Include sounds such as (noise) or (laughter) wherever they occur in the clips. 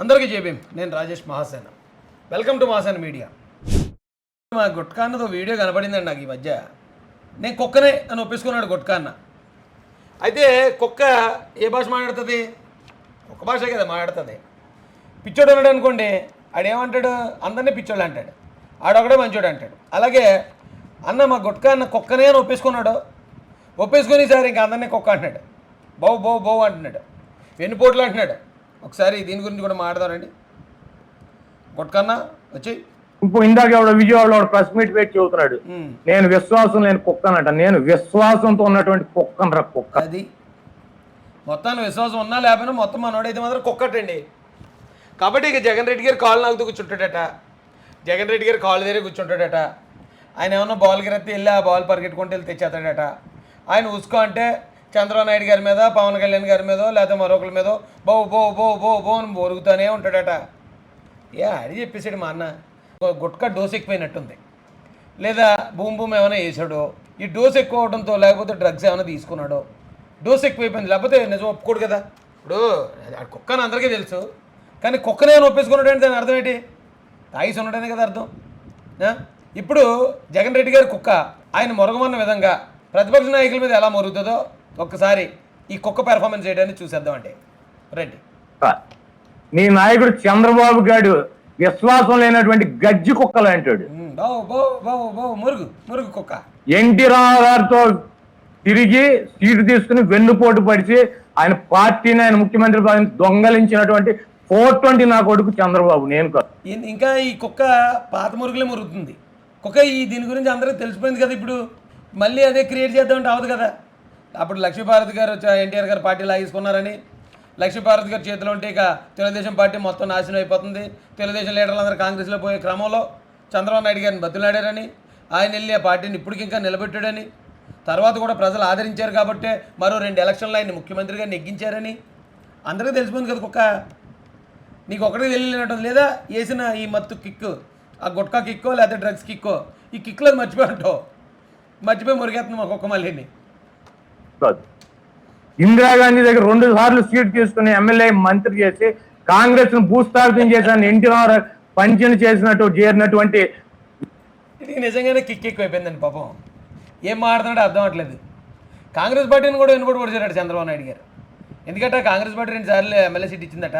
అందరికీ జేబీం నేను Rajesh Mahasena. Welcome to Mahasena media. మా గుట్కాన్నతో వీడియో కనపడిందండి నాకు ఈ మధ్య. నేను కుక్కనే అని ఒప్పేసుకున్నాడు గుట్కాన్న. అయితే కుక్క ఏ భాష మాట్లాడుతుంది? ఒక భాష కదా మాట్లాడుతుంది. పిచ్చోడు అన్నాడు అనుకోండి ఆడేమంటాడు? అందరినీ పిచ్చోళ్ళు అంటాడు. ఆడొకడే మంచోడు అంటాడు. అలాగే అన్న మా గుట్కా అన్న కుక్కనే అని ఒప్పేసుకున్నాడు. ఒప్పేసుకొని సార్ ఇంకా అందరినీ కుక్క అంటున్నాడు. బావు బావు బావు అంటున్నాడు. వెన్నుపోట్లు అంటున్నాడు. ఒకసారి దీని గురించి కూడా మాట్లాడారండి గుట్కన్న వచ్చి. ఇప్పుడు ఇందాక ఎవడో విజయవాడలో ప్రెస్ మీట్ పెట్టి చెబుతున్నాడు. నేను విశ్వాసం లేని కుక్కనంట. నేను విశ్వాసంతో ఉన్నటువంటి కుక్కను రా కుక్క? అది. మొత్తాన్ని విశ్వాసం ఉన్నా లేకపోయినా మొత్తం మనోడైతే మాత్రం కుక్కటండి. కాబట్టి ఇక జగన్ రెడ్డి గారు కాళ్ళు నాకుతూ కూర్చుంటాడట. జగన్ రెడ్డి గారు కాళ్ళు దగ్గర కూర్చుంటాడట. ఆయన ఏమన్నా బాల్ గిరెత్తి వెళ్ళి ఆ బాల్ పరిగెట్టుకుంటూ వెళ్ళి తెచ్చేస్తాడట. ఆయన ఉసుకో అంటే చంద్రబాబు నాయుడు గారి మీద పవన్ కళ్యాణ్ గారి మీదో లేకపోతే మరొకరి మీదో బో బో బో బో బో అని బొరుగుతూనే ఉంటాడట. ఏ అది చెప్పేసాడు మా అన్న. ఒక గుట్క డోస్ ఎక్కిపోయినట్టుంది. లేదా భూమి భూమి ఏమైనా వేసాడో ఈ డోస్ ఎక్కువ అవడంతో లేకపోతే డ్రగ్స్ ఏమైనా తీసుకున్నాడో డోస్ ఎక్కువైపోయింది లేకపోతే నిజం ఒప్పుకోడు కదా. ఇప్పుడు కుక్క అని అందరికీ తెలుసు. కానీ కుక్కనే ఏమైనా ఒప్పేసుకున్నాడు అంటే దాని అర్థం ఏంటి? తాగిసి ఉండడనే కదా అర్థం. ఇప్పుడు జగన్ రెడ్డి గారి కుక్క ఆయన మొరగమన్న విధంగా ప్రతిపక్ష నాయకుల మీద ఎలా మొరుగుతుందో ఒక్కసారి ఈ కుక్క పెర్ఫార్మెన్స్ చేయడాన్ని చూసేద్దాం అంటే రండి నీ నాయకుడు చంద్రబాబు గారు విశ్వాసం లేనటువంటి గజ్జి కుక్కలు అంటాడు. బావు బావు మురుగు మురుగు కుక్క. ఎన్టీ రామారావు గారితో తిరిగి సీటు తీసుకుని వెన్నుపోటు పడిచి ఆయన పార్టీని ఆయన ముఖ్యమంత్రి పదవిని దొంగలించినటువంటి ఫోర్ ట్వంటీ నా కొడుకు చంద్రబాబు నేను ఇంకా ఈ కుక్క పాత మురుగులే మురుగుతుంది. కుక్క ఈ దీని గురించి అందరికీ తెలిసిపోయింది కదా ఇప్పుడు. మళ్ళీ అదే క్రియేట్ చేద్దామంటే అవదు కదా. అప్పుడు లక్ష్మీభారతి గారు ఎన్టీఆర్ గారు పార్టీ లాగేసుకున్నారని. లక్ష్మీభారతి గారి చేతిలో ఉంటే ఇక తెలుగుదేశం పార్టీ మొత్తం నాశనం అయిపోతుంది. తెలుగుదేశం లీడర్లందరూ కాంగ్రెస్లో పోయే క్రమంలో చంద్రబాబు నాయుడు గారిని బతులాడారని ఆయన వెళ్ళి ఆ పార్టీని ఇప్పటికి ఇంకా నిలబెట్టాడని తర్వాత కూడా ప్రజలు ఆదరించారు కాబట్టే మరో రెండు ఎలక్షన్లు ఆయన ముఖ్యమంత్రిగా నెగ్గించారని. అందరికీ తెలిసిపోయింది కదా కుక్క. నీకు ఒకటికి తెలియనట్టు లేదా? వేసిన ఈ మత్తు కిక్కు ఆ గుట్కా కిక్కో లేకపోతే డ్రగ్స్ కిక్కో ఈ కిక్లో మర్చిపోయి ఉంటావు. మర్చిపోయి మురిగేస్తుంది మా కుక్క మళ్ళీని. కాదు ఇందిరాగాంధీ దగ్గర రెండు సార్లు సీట్ తీసుకుని ఎమ్మెల్యే మంత్రి చేసి కాంగ్రెస్ను భూస్థాపితం చేసిన ఎన్టీ రామారావు పంచన చేసినట్టు చేరినటువంటి ఇది నిజంగానే కిక్ ఎక్కువైపోయిందండి పాపం. ఏం మాట్లాడుతున్నాడో అర్థం అవట్లేదు. కాంగ్రెస్ పార్టీని కూడా వెనుబడి పొడిచాడు చంద్రబాబు నాయుడు గారు. ఎందుకంటే కాంగ్రెస్ పార్టీ రెండు సార్లు ఎమ్మెల్యే సీట్ ఇచ్చిందట?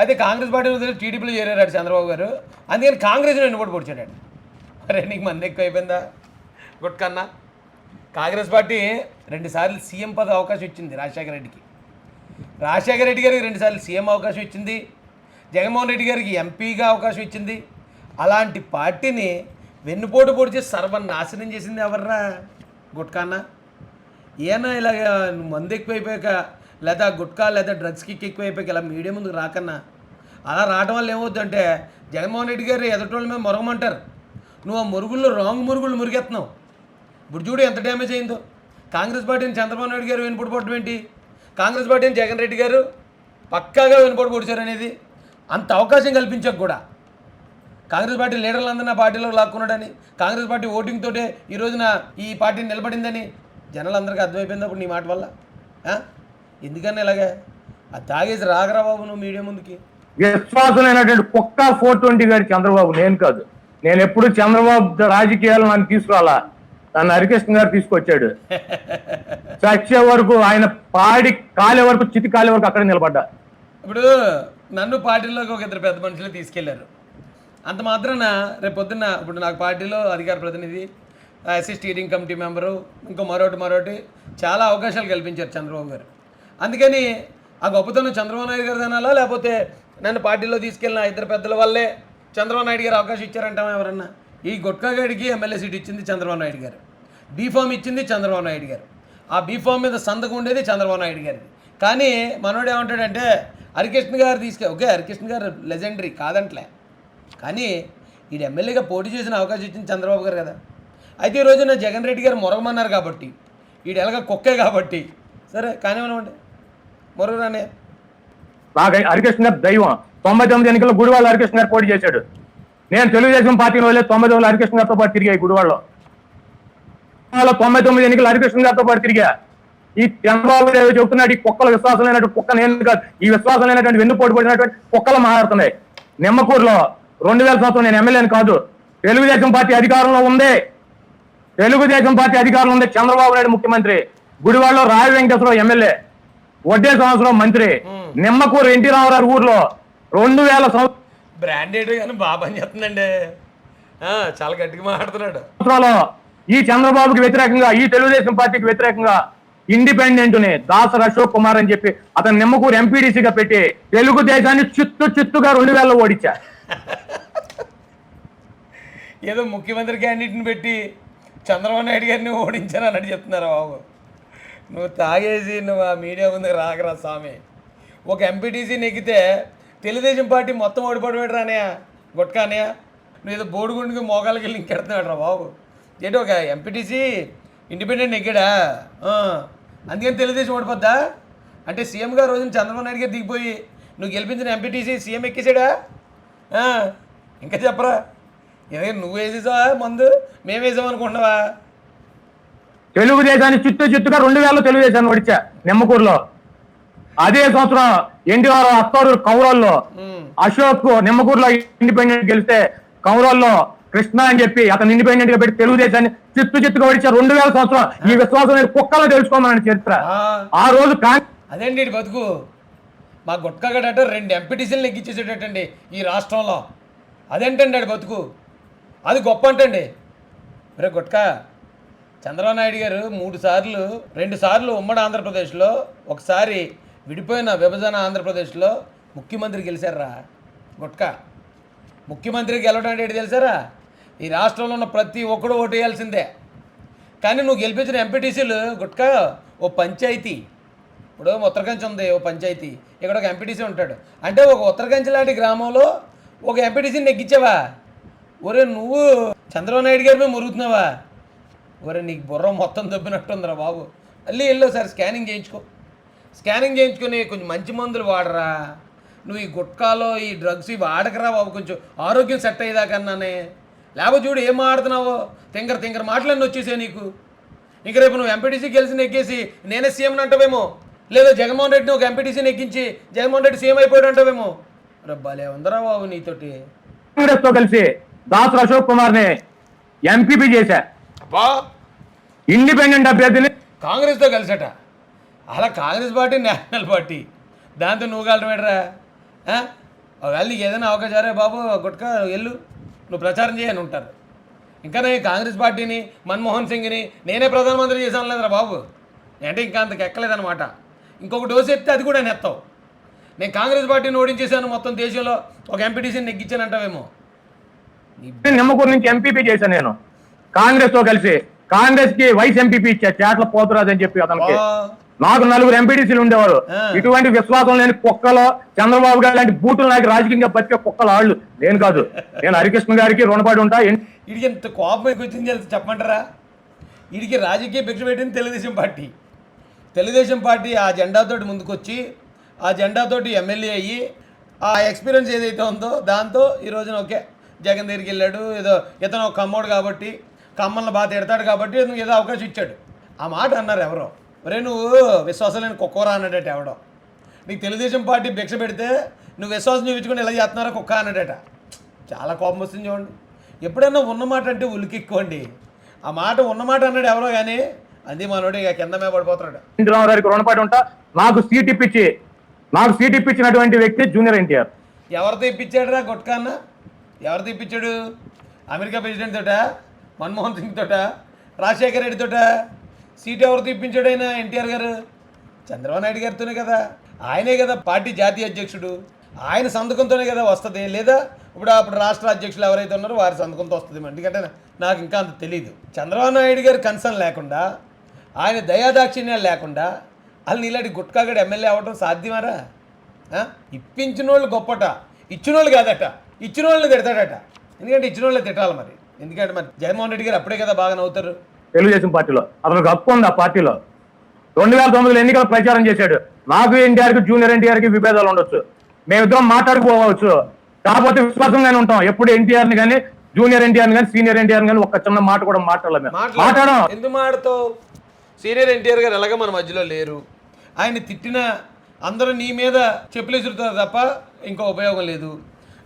అయితే కాంగ్రెస్ పార్టీ వదిలి టీడీపీలో చేరాడు చంద్రబాబు గారు. అందుకని కాంగ్రెస్ని వెనుబడి పొడిచాడు అరే నీకు మంది ఎక్కువైపోయిందా? గుట్కన్నా? కాంగ్రెస్ పార్టీ రెండుసార్లు సీఎం పద అవకాశం ఇచ్చింది రాజశేఖర రెడ్డికి. రాజశేఖర రెడ్డి గారికి రెండుసార్లు సీఎం అవకాశం ఇచ్చింది. జగన్మోహన్ రెడ్డి గారికి ఎంపీగా అవకాశం ఇచ్చింది. అలాంటి పార్టీని వెన్నుపోటు పొడిచి సర్వనాశనం చేసింది ఎవర్రా? గుట్కాన్న ఏనా ఇలాగ మందు ఎక్కువైపోయాక లేదా గుట్కా లేదా డ్రగ్స్కి ఎక్కువైపోయాక ఇలా మీడియా ముందుకు రాకన్నా? అలా రావడం వల్ల ఏమవుతుందంటే జగన్మోహన్ రెడ్డి గారు ఎదుటోళ్ళ మీద మొరగమంటారు. నువ్వు ఆ మురుగుల్లో రాంగ్ మురుగులు మురిగెత్తున్నావు. ఇప్పుడు చూడు ఎంత డ్యామేజ్ అయిందో. కాంగ్రెస్ పార్టీని చంద్రబాబు నాయుడు గారు వెనుపడి పొట్టడం ఏంటి? కాంగ్రెస్ పార్టీని జగన్ రెడ్డి గారు పక్కాగా వెనుపడి పొడిచారు అనేది అంత అవకాశం కల్పించక కూడా. కాంగ్రెస్ పార్టీ లీడర్లందరూ నా పార్టీలో లాక్కున్నాడని కాంగ్రెస్ పార్టీ ఓటింగ్ తోటే ఈ రోజున ఈ పార్టీ నిలబడిందని జనాలందరికీ అర్థమైపోయింది అప్పుడు నీ మాట వల్ల. ఎందుకని ఎందుకన్నా ఇలాగే? అది తాగేసి రాగరా బాబు నువ్వు మీడియా ముందుకి. విశ్వాసమైనటువంటి కుక్క ఫోర్ ట్వంటీ గారి చంద్రబాబు నేను కాదు. నేను ఎప్పుడు చంద్రబాబు రాజకీయాలు నన్ను తీసుకురాలా? నన్ను హరికృష్ణ గారు తీసుకొచ్చాడు. చచ్చే వరకు ఆయన పాడి కాలే వరకు చితి కాలే వరకు అక్కడ నిలబడ్డా. ఇప్పుడు నన్ను పార్టీలోకి ఒక ఇద్దరు పెద్ద మనుషులు తీసుకెళ్ళారు. అంత మాత్రాన రేపు పొద్దున్న ఇప్పుడు నాకు పార్టీలో అధికార ప్రతినిధి ఎస్సీ స్టీరింగ్ కమిటీ మెంబరు ఇంకో మరొకటి మరొకటి చాలా అవకాశాలు కల్పించారు చంద్రబాబు గారు. అందుకని ఆ గొప్పతనం చంద్రబాబు నాయుడు గారు తినాలా లేకపోతే నన్ను పార్టీలో తీసుకెళ్ళిన ఇద్దరు పెద్దల వల్లే చంద్రబాబు నాయుడు గారు అవకాశం ఇచ్చారంటామా ఎవరన్నా? ఈ గుట్కాగాడికి ఎమ్మెల్యే సీట్ ఇచ్చింది చంద్రబాబు నాయుడు గారు. బీఫామ్ ఇచ్చింది చంద్రబాబు నాయుడు గారు. ఆ బీఫామ్ మీద సంతకం ఉండేది చంద్రబాబు నాయుడు గారిది. కానీ మనోడు ఏమంటాడంటే హరికృష్ణ గారు తీసుకె ఓకే హరికృష్ణ గారు లెజెండరీ కాదంట్లే. కానీ ఈడు ఎమ్మెల్యేగా పోటీ చేసిన అవకాశం ఇచ్చింది చంద్రబాబు గారు కదా. అయితే ఈ రోజున జగన్ రెడ్డి గారు మొరగమన్నారు కాబట్టి ఈడు ఎలాగ కుక్కే కాబట్టి. సరే కానివ్వనివ్వండి మొరగరానే హరికృష్ణ గారు దైవం. తొంభై తొమ్మిది ఎన్నికల్లో గుడివాళ్ళ హరికృష్ణ గారు పోటీ చేశాడు. నేను తెలుగుదేశం పార్టీని వెళ్ళి తొంభై తొమ్మిది హరికృష్ణ గారితో పాటు తిరిగాయి గుడివాళ్ళలో తొంభై తొమ్మిది ఎన్నికలు హరికృష్ణ గారితో పాటు తిరిగా. ఈ చంద్రబాబు నాయుడు చెబుతున్నాడు ఈ కుక్కల విశ్వాసం లేనటువంటి కుక్క నేను కాదు ఈ విశ్వాసం లేనటువంటి వెన్నుపోటు పడినటువంటి కుక్కలు మాట్లాడుతున్నాయి. నిమ్మకూరులో రెండు వేల సంవత్సరం నేను ఎమ్మెల్యేని కాదు తెలుగుదేశం పార్టీ అధికారంలో ఉంది. తెలుగుదేశం పార్టీ అధికారంలో ఉంది చంద్రబాబు నాయుడు ముఖ్యమంత్రి గుడివాడలో రాయ వెంకటేశ్వరరావు ఎమ్మెల్యే వడ్డే సంవత్సరం మంత్రి నిమ్మకూరు ఎన్టీ రామారావు ఊర్లో రెండు వేల సంవత్సరం బ్రాండెడ్ కానీ చేస్తుందండి ఆ, చాలా గట్టిగా మాట్లాడుతున్నాడు. ఈ చంద్రబాబుకి వ్యతిరేకంగా ఈ తెలుగుదేశం పార్టీకి వ్యతిరేకంగా ఇండిపెండెంట్ని దాసర్ అశోక్ కుమార్ అని చెప్పి అతను నిమ్మకూరు ఎంపీడీసీగా పెట్టి తెలుగుదేశాన్ని చిత్తు చిత్తుగా రెండు వేల ఓడించా ఏదో ముఖ్యమంత్రి క్యాండిడేట్ని పెట్టి చంద్రబాబు నాయుడు గారిని ఓడించాను అన్నట్టు చెప్తున్నారు బాబు. నువ్వు తాగేసి నువ్వు ఆ మీడియా ముందుకు రాకరా స్వామి. ఒక ఎంపీటీసీ నెగ్గితే తెలుగుదేశం పార్టీ మొత్తం ఓడిపోవడం అనే గుట్కానే నువ్వు ఏదో బోడిగుండికి మోకాలకి వెళ్ళి ఇంకెడుతున్నాడు రా బాబు. ఏంటి ఒక ఎంపీటీసీ ఇండిపెండెంట్ ఆ, అందుకని తెలుగుదేశం ఓడిపోద్దా? అంటే సీఎం గారు రోజున చంద్రబాబు నాయుడు గారు దిగిపోయి నువ్వు గెలిపించిన ఎంపీటీసీ సీఎం ఎక్కేసాడా? ఇంకా చెప్పరా? ఏదో నువ్వు వేసేసావా మందు? మేము వేసాం అనుకుంటున్నావా? తెలుగుదేశాన్ని చిత్తు చిత్తుగా రెండు వేలలో తెలుగుదేశాన్ని ఓడించా నిమ్మకూరులో. అదే సంవత్సరం ఎన్టీఆర్ అత్తూరు కౌరల్లో. అశోక్ నిమ్మకూరులో ఇండిపెండెంట్ గెలిస్తే కౌరల్లో కృష్ణ అని చెప్పి అతను ఇండిపెండెంట్గా పెట్టి తెలుగుదేశాన్ని చిత్తు చిత్తుగా ఓడించా రెండు వేల సంవత్సరం ఈ విశ్వాసం నేను కుక్కలో తెలుసుకోమని చరిత్ర. ఆ, రోజు అదేంటి ఈడి బతుకు? మా గుట్కాగడట రెండు ఎంపీటీసీలు నెగ్గించేసేటట్టండి ఈ రాష్ట్రంలో. అదేంటండి బతుకు? అది గొప్ప అంటండి. రే గుట్కా చంద్రబాబు నాయుడు గారు మూడు సార్లు రెండు సార్లు ఉమ్మడి ఆంధ్రప్రదేశ్లో ఒకసారి విడిపోయిన విభజన ఆంధ్రప్రదేశ్లో ముఖ్యమంత్రి గెలిచారా? గుట్కా ముఖ్యమంత్రి గెలవడం అంటే తెలుసారా ఈ రాష్ట్రంలో ఉన్న ప్రతి ఒక్కడు ఓటు వేయాల్సిందే. కానీ నువ్వు గెలిపించిన ఎంపీటీసీలు గుట్కా ఓ పంచాయతీ. ఇప్పుడు ఉత్తరకంచి ఉంది ఓ పంచాయతీ. ఇక్కడ ఒక ఎంపీటీసీ ఉంటాడు. అంటే ఒక ఉత్తరకంచి లాంటి గ్రామంలో ఒక ఎంపీటీసీని నెగ్గించావా? ఒరే నువ్వు చంద్రబాబు నాయుడు గారి మీద మురుగుతున్నావా? ఒరే నీకు బుర్ర మొత్తం దొబ్బినట్టుందిరా బాబు. మళ్ళీ వెళ్ళు సార్ స్కానింగ్ చేయించుకో. స్కానింగ్ చేయించుకొని కొంచెం మంచి మందులు వాడరా. నువ్వు ఈ గుట్కాలో ఈ డ్రగ్స్ ఇవి వాడకరా బాబు కొంచెం. ఆరోగ్యం సెట్ అయ్యేదాకన్నానే లేకపోతే చూడు ఏం ఆడుతున్నావో తింగర తింగర మాటలన్నీ వచ్చేసాయి నీకు. ఇంక రేపు నువ్వు ఎంపీటీసీ గెలిచి నెగ్గేసి నేనే సీఎం అంటావేమో? లేదా జగన్మోహన్ రెడ్డిని ఒక ఎంపీటీసీ నెగ్గించి జగన్మోహన్ రెడ్డి సీఎం అయిపోయాడు అంటావేమో? రే భలే ఉందరా బాబు నీతోటి. తో కలిసి దాసు అశోక్ కుమార్ని ఎంపీపీ చేశా. అబ్బా! ఇండిపెండెంట్ అభ్యర్థిని. కాంగ్రెస్తో కలిసట. అలా కాంగ్రెస్ పార్టీ నేషనల్ పార్టీ. దాంతో నువ్వు కలటమేట్రా ఒకవేళ నీకు ఏదైనా అవకాశం అరే బాబు గుట్కా వెళ్ళు. నువ్వు ప్రచారం చేయని ఉంటారు. ఇంకా నేను కాంగ్రెస్ పార్టీని మన్మోహన్ సింగ్ని నేనే ప్రధానమంత్రి చేశాను లేదురా బాబు. అంటే ఇంకా అంతకు ఎక్కలేదన్నమాట. ఇంకొక డోసు ఎత్తే అది కూడా నెత్తావు నేను కాంగ్రెస్ పార్టీని ఓడించేశాను మొత్తం దేశంలో. ఒక ఎంపీటీసీని నెగ్గించానంటావేమో. నీ నిమ్మకూరు నుంచి ఎంపీపీ చేశాను నేను. కాంగ్రెస్తో కలిసి కాంగ్రెస్కి వైస్ ఎంపీపీ ఇచ్చా చేట్ల పోతురాజు అని చెప్పి అతనికి. నాకు నలుగురు ఎంపీటీసీలు ఉండేవారు. ఇటువంటి విశ్వాసం లేని కుక్కలో చంద్రబాబు గారు లాంటి బూతులు నాకు రాజకీయంగా బతికే కుక్కలు ఆళ్ళు. నేను కాదు. నేను హరికృష్ణ గారికి రుణపడి ఉంటా. వీడికి ఎంత కోపం వచ్చింది చెప్పమంటారా? వీడికి రాజకీయ భిక్ష పెట్టింది తెలుగుదేశం పార్టీ. తెలుగుదేశం పార్టీ ఆ జెండాతోటి ముందుకొచ్చి ఆ జెండాతోటి ఎమ్మెల్యే అయ్యి ఆ ఎక్స్పీరియన్స్ ఏదైతే ఉందో దాంతో ఈ రోజున ఓకే జగన్ దగ్గరికి వెళ్ళాడు. ఏదో ఇతను ఒక కమ్మోడు కాబట్టి కమ్మల్ని బాగా తిడతాడు కాబట్టి ఏదో అవకాశం ఇచ్చాడు. ఆ మాట అన్నారు ఎవరో. ఒరే నువ్వు విశ్వాసం లేని కుక్కరా అన్నాడట ఎవడో. నీకు తెలుగుదేశం పార్టీ భిక్ష పెడితే నువ్వు విశ్వాసం చూపించుకొని ఇలా చేస్తున్నారా కుక్క అన్నాడట. చాలా కోపం వస్తుంది చూడండి. ఎప్పుడైనా ఉన్నమాట అంటే ఉలికెక్కువండి. ఆ మాట ఉన్నమాట అన్నాడు ఎవరో కానీ అది మనోడు ఇక కింద మీద పడిపోతున్నాడు. ఎన్టీ రామారావు గారికి రుణపడి ఉంటా. నాకు సీట్ ఇప్పించి నాకు సీట్ ఇప్పించినటువంటి వ్యక్తి జూనియర్ ఎన్టీఆర్. ఎవరితో ఇప్పించాడు రా గుట్కాన్న? ఎవరితో ఇప్పించాడు? అమెరికా ప్రెసిడెంట్ తోట? మన్మోహన్ సింగ్ తోట? రాజశేఖర రెడ్డి తోట? సీట్ ఎవరు ఇప్పించాడు ఆయన ఎన్టీఆర్ గారు? చంద్రబాబు నాయుడు గారితోనే కదా. ఆయనే కదా పార్టీ జాతీయ అధ్యక్షుడు. ఆయన సంతకంతోనే కదా వస్తుంది. లేదా ఇప్పుడు అప్పుడు రాష్ట్ర అధ్యక్షులు ఎవరైతే ఉన్నారో వారి సంతకంతో వస్తుంది ఎందుకంటే నాకు ఇంకా అంత తెలియదు చంద్రబాబు నాయుడు గారి కన్సర్న్ లేకుండా ఆయన దయాదాక్షిణ్యాలు లేకుండా వాళ్ళు ఇలాంటి గుట్కాగడ ఎమ్మెల్యే అవ్వడం సాధ్యమారా? ఇప్పించిన వాళ్ళు గొప్పట. ఇచ్చిన వాళ్ళు కాదట. ఇచ్చిన వాళ్ళని తిడతాడట. ఎందుకంటే ఇచ్చిన వాళ్ళే తిట్టాలి మరి. ఎందుకంటే మరి జగన్మోహన్ రెడ్డి గారు అప్పుడే కదా బాగా నవ్వుతారు. తెలుగుదేశం పార్టీలో అతనికి హక్కు ఉంది ఆ పార్టీలో. రెండు వేల తొమ్మిదిలో ఎన్నికల ప్రచారం చేశాడు. నాకు ఎన్టీఆర్కి జూనియర్ ఎన్టీఆర్కి విభేదాలు ఉండొచ్చు. మేమిద్దరం మాట్లాడుకోవచ్చు. కాకపోతే విశ్వాసంగానే ఉంటాం. ఎప్పుడు ఎన్టీఆర్ని కానీ జూనియర్ ఎన్టీఆర్ కానీ సీనియర్ ఎన్టీఆర్ కానీ ఒక్క చిన్న మాట కూడా మాట్లాడలేము మేము. మాట్లాడడం. ఎందుకు మాడతావు సీనియర్ ఎన్టీఆర్ గారు ఎలాగ మన మధ్యలో లేరు? ఆయన తిట్టిన అందరూ నీ మీద చెప్పులు ఎదురుతారు తప్ప ఇంకా ఉపయోగం లేదు.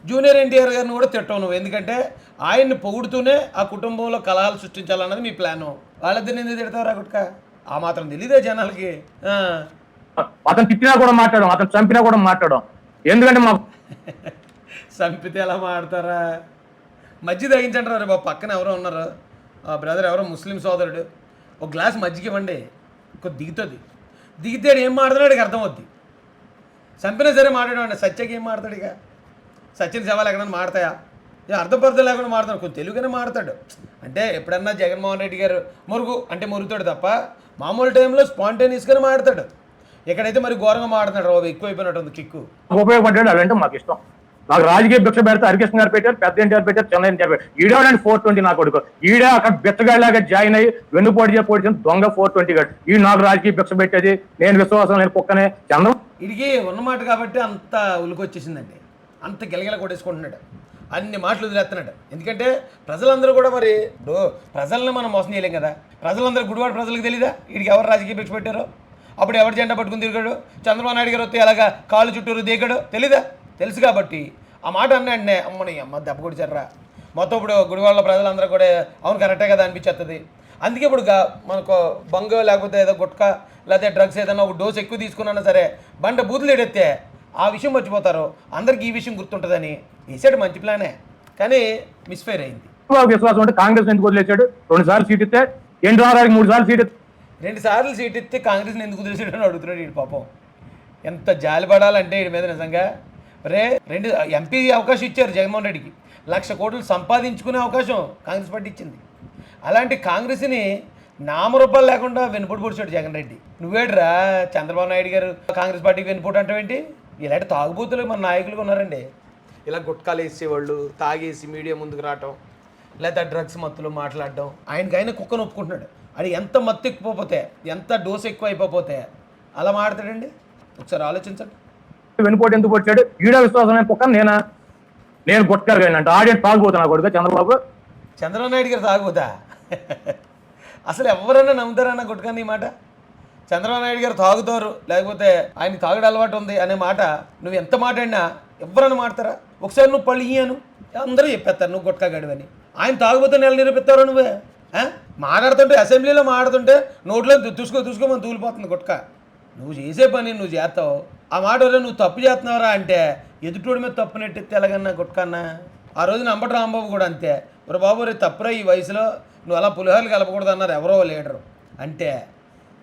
జూనియర్ ఎన్టీఆర్ గారిని కూడా తిట్టవు నువ్వు. ఎందుకంటే ఆయన్ని పొగుడుతూనే ఆ కుటుంబంలో కలహాలు సృష్టించాలన్నది మీ ప్లాను. వాళ్ళిద్దరిని ఎందుకు తిడతారు గుట్క? ఆ మాత్రం తెలీదే జనాలకి. అతను తిట్టినా కూడా మాట్లాడడం అతను చంపినా కూడా మాట్లాడడం. ఎందుకంటే మా (laughs) చంపితే ఎలా మాడతారా మజ్జి తగ్గించంటారా రే బాబు పక్కన ఎవరో ఉన్నారు. ఆ బ్రదర్ ఎవరో ముస్లిం సోదరుడు. ఒక గ్లాస్ మజ్జిగ ఇవ్వండి. కొద్ది దిగుతుంది. దిగితే ఏం మాడుతున్నాడు అర్థం అవుద్ది చంపినా సరే మాట్లాడండి సత్యకి ఏం మాడతాడు ఇక? సత్యని సవాలు ఎక్కడన్నా మాడతాయా ఇక అర్థం పర్థం లేకుండా మాడతాడు కొంచెం తెలుగునే మాడతాడు అంటే ఎప్పుడన్నా జగన్మోహన్ రెడ్డి గారు మురుగు అంటే మురుగుతాడు తప్ప మామూలు టైంలో స్పాంటేనియస్గానే మాడతాడు ఇక్కడైతే మరి ఘోరంగా మాడుతున్నాడు బాబు ఎక్కువైపోయినట్టుంది కిక్కు. ఉపయోగపడ్డాడు అదంటే మాకు ఇష్టం. నాకు రాజకీయ భిక్ష పెడితే హరికృష్ణ గారు పెట్టారు పెద్ద ఎన్టీఆర్ పెట్టారు చంద్ర ఎన్టీఆర్ పెట్టారు. ఈడేవాడండి ఫోర్ ట్వంటీ నా కొడుకు. ఈడే అక్కడ బిచ్చగాడిలాగా జాయిన్ అయ్యి వెన్నుపోటు చేసి దొంగ ఫోర్ ట్వంటీ గాడు. ఈ నాకు రాజకీయ భిక్ష పెట్టేది నేను విశ్వాసం నేను కుక్కనే చంద్రం ఇడికి ఉన్నమాట కాబట్టి అంత ఉలికొచ్చేసిందండి. అంత గిలగిల కొట్టేసుకుంటున్నాడు. అన్ని మాటలు వదిలేస్తున్నాడు. ఎందుకంటే ప్రజలందరూ కూడా మరి ఇప్పుడు ప్రజల్ని మనం మోసం చేయలేం కదా. ప్రజలందరూ గుడివాడ ప్రజలకు తెలీదా? వీడికి ఎవరు రాజకీయ భిక్ష పెట్టారో? అప్పుడు ఎవరు జెండా పట్టుకుని తిరిగాడు? చంద్రబాబు నాయుడు గారు వస్తే ఎలాగా కాళ్ళు చుట్టూరు దిగాడు? తెలీదా? తెలుసు కాబట్టి ఆ మాట అన్నాడే అమ్మని అమ్మ దెబ్బ కొడిచారా మొత్తం ఇప్పుడు గుడివాళ్ళ ప్రజలందరూ కూడా అవును కరెక్టే కదా అనిపించేస్తుంది అందుకే ఇప్పుడు మనకు బంగ లేకపోతే ఏదో గుట్క లేకపోతే డ్రగ్స్ ఏదైనా ఒక డోస్ ఎక్కువ తీసుకున్నా సరే బండ బూతులు ఎడెత్తే ఆ విషయం మర్చిపోతారు అందరికి ఈ విషయం గుర్తుంటుందని వేసాడు మంచి ప్లానే కానీ మిస్ఫైర్ అయింది. విశ్వాసం అంటే కాంగ్రెస్ ఎందుకు వదిలేశాడు? రెండు సార్లు సీట్ ఇస్తే ఎన్టీ రామారావుకి మూడు సార్లు సీట్ రెండు సార్లు సీట్ ఇస్తే కాంగ్రెస్ని ఎందుకు తెలిసాడని అడుగుతున్నాడు వీడు పాపం. ఎంత జాలి పడాలంటే వీడి మీద నిజంగా. రే రెండు ఎంపీ అవకాశం ఇచ్చారు జగన్మోహన్ రెడ్డికి. లక్ష కోట్లు సంపాదించుకునే అవకాశం కాంగ్రెస్ పార్టీ ఇచ్చింది. అలాంటి కాంగ్రెస్ని నామరూపాలు లేకుండా వెనుపోటు పొడిచాడు జగన్ రెడ్డి. నువ్వేడ్రా చంద్రబాబు నాయుడు గారు కాంగ్రెస్ పార్టీకి వెనుపోటు అంటావేంటి? ఇలాంటి తాగుబోతులు మన నాయకులు ఉన్నారండి. ఇలా గుట్కాలు వేసేవాళ్ళు తాగేసి మీడియా ముందుకు రావటం లేదా డ్రగ్స్ మత్తులు మాట్లాడడం ఆయనకి ఆయన కుక్కను ఒప్పుకుంటున్నాడు. అది ఎంత మత్తు ఎక్కువపోతే ఎంత డోస్ ఎక్కువ అయిపోతే అలా మాడతాడండి ఒకసారి ఆలోచించండి. వెనుపోటు ఎందుకు వచ్చాడు? ఈడ విశ్వాసం నేను కుక్క నేనా? నేను గుట్కారు అంటే. ఆడియన్స్ తాగుపోతున్నా కొడుకు చంద్రబాబు. చంద్రబాబు నాయుడు గారు తాగుతా అసలు ఎవరైనా నమ్ముతారన్న గుట్కా నీ మాట? చంద్రబాబు నాయుడు గారు తాగుతారు లేకపోతే ఆయన తాగడం అలవాటు ఉంది అనే మాట నువ్వు ఎంత మాట్లాడినా ఎవరన్నా మాడతారా? ఒకసారి నువ్వు పళ్ళు ఇయ్యాను. అందరూ చెప్పేస్తారు నువ్వు గుట్కా గడివని. ఆయన తాగుబోతే నెల నిరూపిస్తావు నువ్వే? మాట్లాడుతుంటే అసెంబ్లీలో మాట్లాడుతుంటే నోట్లో తుసుకో చూసుకోమని తూలిపోతుంది గుట్కా. నువ్వు చేసే పని నువ్వు చేస్తావు. ఆ మాట వల్ల నువ్వు తప్పు చేస్తున్నావురా అంటే ఎదుటోడి మీద తప్పు నెట్టెత్తే ఎలాగన్నా గుట్కన్నా ఆ రోజున అంబటి రాంబాబు కూడా అంతే. ఒరే బాబు రే తప్పురా ఈ వయసులో. నువ్వు అలా పులిహోరలు కలపకూడదు అన్నారు ఎవరో లీడరు. అంటే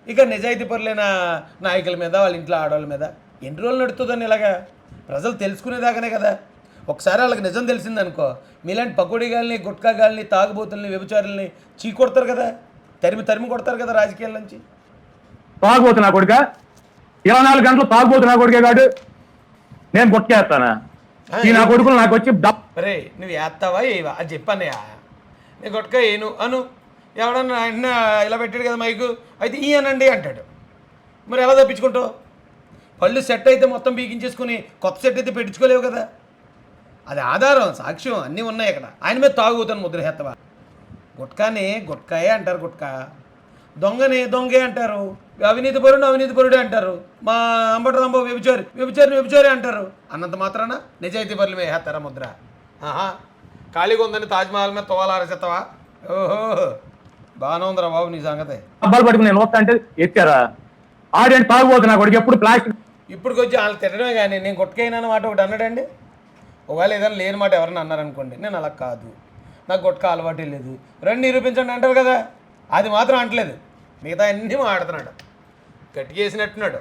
ఇక నిజాయితీ పరులైన నాయకుల మీద వాళ్ళ ఇంట్లో ఆడవాళ్ళ మీద ఎన్ని రోజులు నడుతుందని ఇలాగా? ప్రజలు తెలుసుకునేదాకానే కదా. ఒకసారి వాళ్ళకి నిజం తెలిసిందనుకో మీలాంటి పకోడీగాల్ని గుట్కాగాల్ని తాగుబోతుల్ని వ్యభిచారుల్ని చీ కొడతారు కదా. తరిమి తరిమి కొడతారు కదా రాజకీయాల నుంచి. తాగుపోతున్నా కొడుక? ఇరవై నాలుగు గంటలు తాగుపోతున్నా కొడుకే కాడు నేను గుట్కేస్తానా ఈ నా కొడుకులు నాకు వచ్చి అరే నువ్వు వేస్తావా ఏవా? అది చెప్పన్నయ్యా. నేను కొట్టుక ఏను? అను? ఎవడన్నా ఆయన ఇలా పెట్టాడు కదా మైకు? అయితే ఈ అనండి అంటాడు. మరి ఎలా తప్పించుకుంటావు? పళ్ళు సెట్ అయితే మొత్తం బీకించేసుకుని కొత్త సెట్ అయితే పెట్టించుకోలేవు కదా. అది ఆధారం సాక్ష్యం అన్నీ ఉన్నాయి ఇక్కడ. ఆయన మీద తాగుతాను ముద్ర హెత్తవా? గుట్కాని గుట్కాయే అంటారు గుట్కా. దొంగని దొంగే అంటారు. అవినీతి పరుడు అవినీతి పరుడే అంటారు. మా అంబటి వ్యభిచారి వ్యభిచారి వ్యభిచారి అంటారు. అన్నంత మాత్రాన? నిజాయితీ పరులు వేస్తారా ముద్ర? ఆహా ఖాళీగా ఉందని తాజ్మహల్ మీద తోవాలు చెత్తవా ఓహో. బాగానే ఉందిరా బాబు నీ సంగతి. డబ్బాలు పట్టుకుని నేను వస్తా అంటే ఎత్తారా? ఆడియన్స్ తాగుపోతున్నా కొడుకు ఎప్పుడు ప్లాస్టిక్ ఇప్పటికి వచ్చి వాళ్ళు తిట్టడమే కానీ నేను కొట్టుకైనా మాట ఒకటి అన్నాడండి? ఒకవేళ ఏదైనా లేని మాట ఎవరైనా అన్నారనుకోండి నేను అలా కాదు. నాకు గుట్క అలవాటే లేదు. రండి నిరూపించండి అంటారు కదా? అది మాత్రం అంటలేదు. మిగతా అన్నీ మాడుతున్నాడు గట్టిగా వేసినట్టున్నాడు